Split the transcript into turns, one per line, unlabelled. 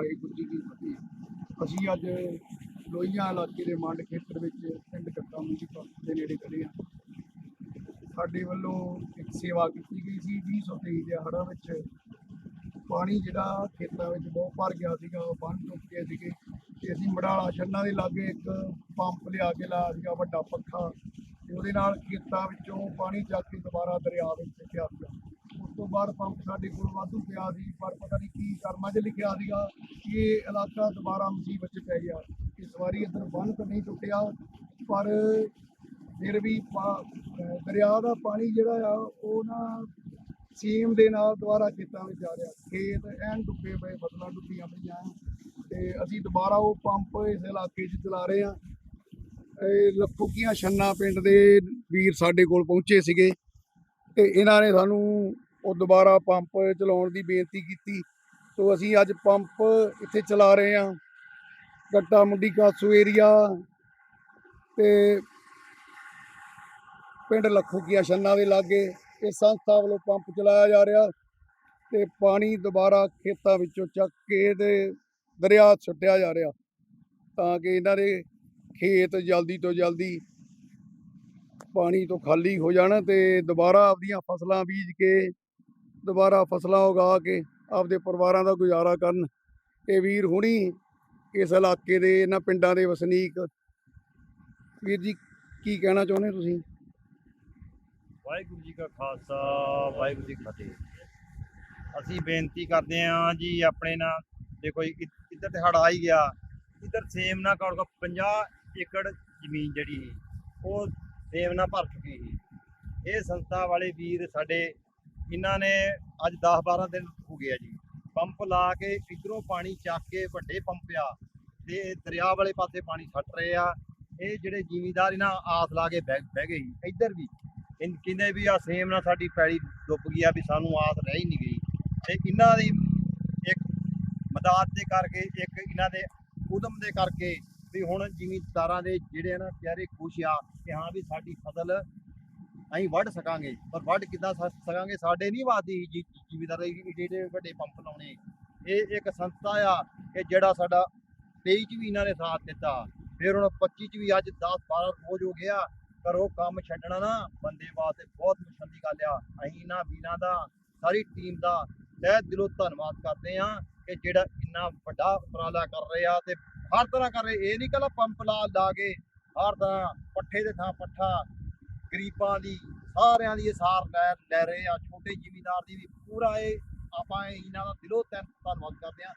ਵਾਹਿਗੁਰੂ ਜੀ ਕੀ ਫਤਿਹ। ਅਸੀਂ ਅੱਜ ਲੋਹੀਆਂ ਇਲਾਕੇ ਦੇ ਮੰਡ ਖੇਤਰ ਵਿੱਚ ਪਿੰਡ ਕੱਟਾ ਮੁੰਜੀ ਦੇ ਨੇੜੇ ਖੜੇ ਹਾਂ। ਸਾਡੇ ਵੱਲੋਂ ਇੱਕ ਸੇਵਾ ਕੀਤੀ ਗਈ ਸੀ 2023 ਦੇ ਹੜ੍ਹਾਂ ਵਿੱਚ। ਪਾਣੀ ਜਿਹੜਾ ਖੇਤਾਂ ਵਿੱਚ ਬਹੁਤ ਭਰ ਗਿਆ ਸੀਗਾ, ਉਹ ਬੰਨ ਟੁੱਟ ਗਏ ਸੀਗੇ। ਤੇ ਅਸੀਂ ਮੜਾਲਾ ਛੰਨਾਂ ਦੇ ਲਾਗੇ ਇੱਕ ਪੰਪ ਲਿਆ ਕੇ ਲਾਇਆ ਸੀਗਾ, ਵੱਡਾ ਪੱਖਾ। ਤੇ ਉਹਦੇ ਨਾਲ ਖੇਤਾਂ ਵਿੱਚੋਂ ਪਾਣੀ ਚੱਕ ਕੇ ਦੁਬਾਰਾ ਦਰਿਆ ਵਿੱਚ ਸਿੱਟਿਆ ਸੀਗਾ ਤੋਂ ਬਾਅਦ ਪੰਪ ਸਾਡੇ ਕੋਲ ਵਾਧੂ ਪਿਆ ਸੀ, ਪਰ ਪਤਾ ਨਹੀਂ ਕੀ ਕਰਮਾਂ 'ਚ ਲਿਖਿਆ ਸੀਗਾ ਕਿ ਇਹ ਇਲਾਕਾ ਦੁਬਾਰਾ ਮੁਸੀਬਤ 'ਚ ਪੈ ਗਿਆ। ਇਸ ਵਾਰੀ ਇੱਧਰ ਬੰਨ ਤਾਂ ਨਹੀਂ ਟੁੱਟਿਆ, ਪਰ ਫਿਰ ਵੀ ਦਰਿਆ ਦਾ ਪਾਣੀ ਜਿਹੜਾ ਆ, ਉਹ ਨਾ ਸੀਮ ਦੇ ਨਾਲ ਦੁਬਾਰਾ ਖੇਤਾਂ ਵਿੱਚ ਜਾ ਰਿਹਾ। ਖੇਤ ਐਨ ਡੁੱਬੇ ਪਏ, ਫਸਲਾਂ ਡੁੱਬੀਆਂ ਪਈਆਂ ਤੇ ਅਸੀਂ ਦੁਬਾਰਾ ਉਹ ਪੰਪ ਇਸ ਇਲਾਕੇ 'ਚ ਚਲਾ ਰਹੇ ਹਾਂ। ਇਹ ਲੱਖੋਕੀਆਂ ਛੰਨਾ ਪਿੰਡ ਦੇ ਵੀਰ ਸਾਡੇ ਕੋਲ ਪਹੁੰਚੇ ਸੀਗੇ, ਤੇ ਇਹਨਾਂ ਨੇ ਸਾਨੂੰ ਉਹ ਦੁਬਾਰਾ ਪੰਪ ਚਲਾਉਣ ਦੀ ਬੇਨਤੀ ਕੀਤੀ। ਸੋ ਅਸੀਂ ਅੱਜ ਪੰਪ ਇੱਥੇ ਚਲਾ ਰਹੇ ਹਾਂ। ਗੱਟਾ ਮੁੰਡੀ ਕਾਸੂ ਏਰੀਆ ਤੇ ਪਿੰਡ ਲੱਖੋਕੀਆਂ ਛੰਨਾ ਦੇ ਲਾਗੇ ਇਹ ਸੰਸਥਾ ਵੱਲੋਂ ਪੰਪ ਚਲਾਇਆ ਜਾ ਰਿਹਾ ਤੇ ਪਾਣੀ ਦੁਬਾਰਾ ਖੇਤਾਂ ਵਿੱਚੋਂ ਚੱਕ ਕੇ ਤੇ ਦਰਿਆ ਛੱਡਿਆ ਜਾ ਰਿਹਾ ਤਾਂ ਕਿ ਇਹਨਾਂ ਦੇ ਖੇਤ ਜਲਦੀ ਤੋਂ ਜਲਦੀ ਪਾਣੀ ਤੋਂ ਖਾਲੀ ਹੋ ਜਾਣ ਤੇ ਦੁਬਾਰਾ ਆਪਦੀਆਂ ਫਸਲਾਂ ਬੀਜ ਕੇ ਦੁਬਾਰਾ ਫਸਲਾਂ ਉਗਾ ਕੇ ਆਪਦੇ ਪਰਿਵਾਰਾਂ ਦਾ ਗੁਜ਼ਾਰਾ ਕਰਨ। ਇਹ ਵੀਰ ਹੁਣੀ ਇਸ ਇਲਾਕੇ ਦੇ, ਇਹਨਾਂ ਪਿੰਡਾਂ ਦੇ ਵਸਨੀਕ। ਵੀਰ ਜੀ, ਕੀ ਕਹਿਣਾ ਚਾਹੁੰਦੇ ਤੁਸੀਂ?
ਵਾਹਿਗੁਰੂ ਜੀ ਕਾ ਖਾਲਸਾ, ਵਾਹਿਗੁਰੂ ਜੀ ਕੀ ਫਤਿਹ। ਅਸੀਂ ਬੇਨਤੀ ਕਰਦੇ ਹਾਂ ਜੀ, ਆਪਣੇ ਨਾਲ ਦੇਖੋ ਜੀ ਇੱਧਰ ਤੇ ਹੜ ਆ ਹੀ ਗਿਆ। ਇੱਧਰ ਸੇਮ ਨਾ ਕਣਕ 50 ਏਕੜ ਜ਼ਮੀਨ ਜਿਹੜੀ ਸੀ, ਉਹ ਸੇਮ ਨਾਲ ਭਰ ਚੁੱਕੀ ਸੀ। ਇਹ ਸੰਸਥਾ ਵਾਲੇ ਵੀਰ ਸਾਡੇ ਇਹਨਾਂ ਨੇ ਅੱਜ 10 12 ਦਿਨ ਹੋ ਗਿਆ ਜੀ। ਪੰਪ ਲਾ ਕੇ ਇਧਰੋਂ ਪਾਣੀ ਚੱਕ ਕੇ ਵੱਡੇ ਪੰਪ ਆ ਤੇ ਦਰਿਆ ਵਾਲੇ ਪਾਸੇ ਪਾਣੀ ਛੱਡ ਰਹੇ ਆ। ਇਹ ਜਿਹੜੇ ਜਿਮੀਦਾਰ ਇਹਨਾਂ ਆਸ ਲਾ ਕੇ ਬਹਿ ਬਹਿ ਗਏ ਸੀ ਇੱਧਰ ਵੀ। ਇਨ ਕਹਿੰਦੇ ਵੀ ਆ, ਸੇਮ ਨਾਲ ਸਾਡੀ ਪੈਲੀ ਡੁੱਬ ਗਈ ਆ ਵੀ ਸਾਨੂੰ ਆਸ ਰਹਿ ਹੀ ਨਹੀਂ ਗਈ। ਤੇ ਇਹਨਾਂ ਦੀ ਇੱਕ ਮਦਦ ਦੇ ਕਰਕੇ, ਇੱਕ ਇਹਨਾਂ ਦੇ ਉਦਮ ਦੇ ਕਰਕੇ ਵੀ ਹੁਣ ਜ਼ਿਮੀਂਦਾਰਾਂ ਦੇ ਜਿਹੜੇ ਆ ਨਾ ਪਿਆਰੇ ਖੁਸ਼ ਆ ਕਿ ਹਾਂ ਵੀ ਸਾਡੀ ਫਸਲ ਅਸੀਂ ਵੱਢ ਸਕਾਂਗੇ, ਪਰ ਵੱਢ ਕਿੱਦਾਂ ਸ- ਸਕਾਂਗੇ, ਸਾਡੇ ਨਹੀਂ ਵਾਦੀ ਜ਼ਿਮੀਂਦਾਰ ਜਿਹੜੇ ਵੱਡੇ ਪੰਪ ਲਾਉਣੇ। ਇਹ ਇੱਕ ਸੰਸਥਾ ਆ ਕਿ ਜਿਹੜਾ ਸਾਡਾ 23 ਚ ਵੀ ਇਹਨਾਂ ਨੇ ਸਾਥ ਦਿੱਤਾ। ਫਿਰ ਹੁਣ 25 ਚ ਵੀ ਅੱਜ 10 12 ਰੋਜ਼ ਹੋ ਗਿਆ ਕਰੋ ਕੰਮ ਛੱਡਣਾ ਨਾ ਬੰਦੇ ਵਾਸਤੇ ਬਹੁਤ ਮੁਸ਼ਕਲ ਦੀ ਗੱਲ ਆ। ਅਸੀਂ ਇਹਨਾਂ ਵੀਰਾਂ ਦਾ, ਸਾਰੀ ਟੀਮ ਦਾ ਤਹਿ ਦਿਲੋਂ ਧੰਨਵਾਦ ਕਰਦੇ ਆ ਕਿ ਜਿਹੜਾ ਇੰਨਾ ਵੱਡਾ ਉਪਰਾਲਾ ਕਰ ਰਹੇ ਆ ਤੇ ਹਰ ਤਰ੍ਹਾਂ ਕਰ ਰਹੇ। ਇਹ ਨਹੀਂ ਕੱਲਾ ਪੰਪ ਲਾ ਲਾ ਕੇ ਹਰ ਤਰ੍ਹਾਂ ਪੱਠੇ ਦੇ ਥਾਂ ਪੱਠਾ ਗਰੀਬਾਂ ਦੀ, ਸਾਰਿਆਂ ਦੀ ਇਹ ਸਾਰ ਲੈ ਲੈ ਰਹੇ ਆ। ਛੋਟੇ ਜ਼ਿਮੀਂਦਾਰ ਦੀ ਵੀ ਪੂਰਾ ਇਹ ਆਪਾਂ ਇਹਨਾਂ ਦਾ ਦਿਲੋਂ ਧੰਨ- ਧੰਨਵਾਦ ਕਰਦੇ ਆ